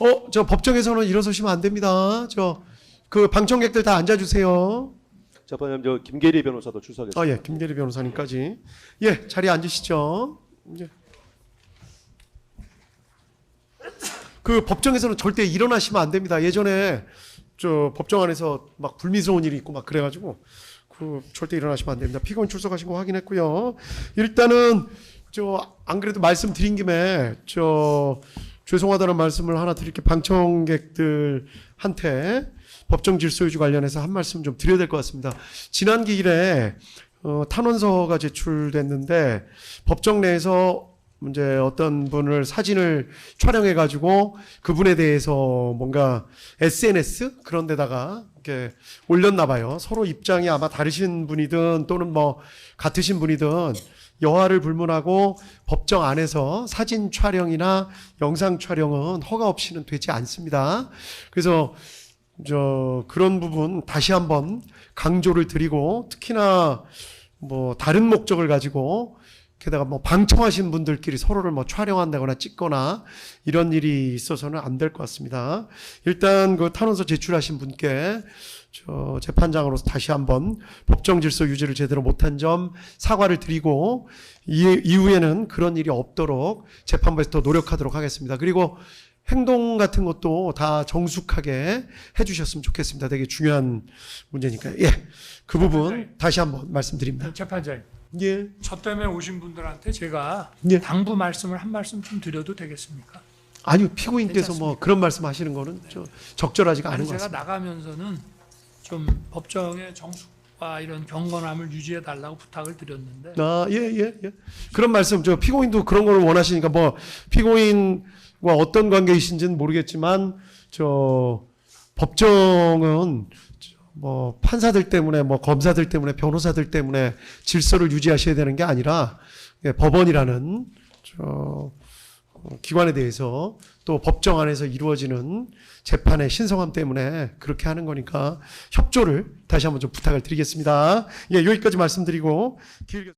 어, 저 법정에서는 일어서시면 안 됩니다. 저 그 방청객들 다 앉아주세요. 재판장님 저 김계리 변호사도 출석했습니다. 아, 예, 김대리 변호사님까지. 예, 자리에 앉으시죠. 예. 그 법정에서는 절대 일어나시면 안 됩니다. 예전에 저 법정 안에서 막 불미스러운 일이 있고 막 그래가지고 그 절대 일어나시면 안 됩니다. 피고인 출석하신 거 확인했고요. 일단은 저 안 그래도 말씀드린 김에 저 죄송하다는 말씀을 하나 드릴게 방청객들한테 법정 질서 유지 관련해서 한 말씀 좀 드려야 될 것 같습니다. 지난 기일에 어, 탄원서가 제출됐는데 법정 내에서 이제 어떤 분을 사진을 촬영해 가지고 그분에 대해서 뭔가 SNS 그런 데다가 이렇게 올렸나 봐요. 서로 입장이 아마 다르신 분이든 또는 뭐 같으신 분이든 여하를 불문하고 법정 안에서 사진 촬영이나 영상 촬영은 허가 없이는 되지 않습니다. 그래서 저 그런 부분 다시 한번 강조를 드리고 특히나 뭐 다른 목적을 가지고 게다가 뭐 방청하신 분들끼리 서로를 뭐 촬영한다거나 찍거나 이런 일이 있어서는 안 될 것 같습니다. 일단 그 탄원서 제출하신 분께 저 재판장으로서 다시 한번 법정 질서 유지를 제대로 못한 점 사과를 드리고 이, 이후에는 그런 일이 없도록 재판부에서 더 노력하도록 하겠습니다. 그리고 행동 같은 것도 다 정숙하게 해주셨으면 좋겠습니다. 되게 중요한 문제니까요. 예, 그 부분 다시 한번 말씀드립니다. 재판장님, 예, 저 때문에 오신 분들한테 제가 예. 당부 말씀을 한 말씀 좀 드려도 되겠습니까? 아니요 피고인께서 뭐 그런 말씀하시는 거는 저 적절하지가 않은 것 제가 같습니다. 나가면서는 좀 법정의 정숙과 이런 경건함을 유지해 달라고 부탁을 드렸는데 아, 예, 예, 예. 그런 말씀, 저 피고인도 그런 걸 원하시니까 뭐 피고인과 어떤 관계이신지는 모르겠지만 저 법정은 저 뭐 판사들 때문에 뭐 검사들 때문에 변호사들 때문에 질서를 유지하셔야 되는 게 아니라 예, 법원이라는 저 어, 기관에 대해서 또 법정 안에서 이루어지는 재판의 신성함 때문에 그렇게 하는 거니까 협조를 다시 한번 좀 부탁을 드리겠습니다. 예, 여기까지 말씀드리고 길게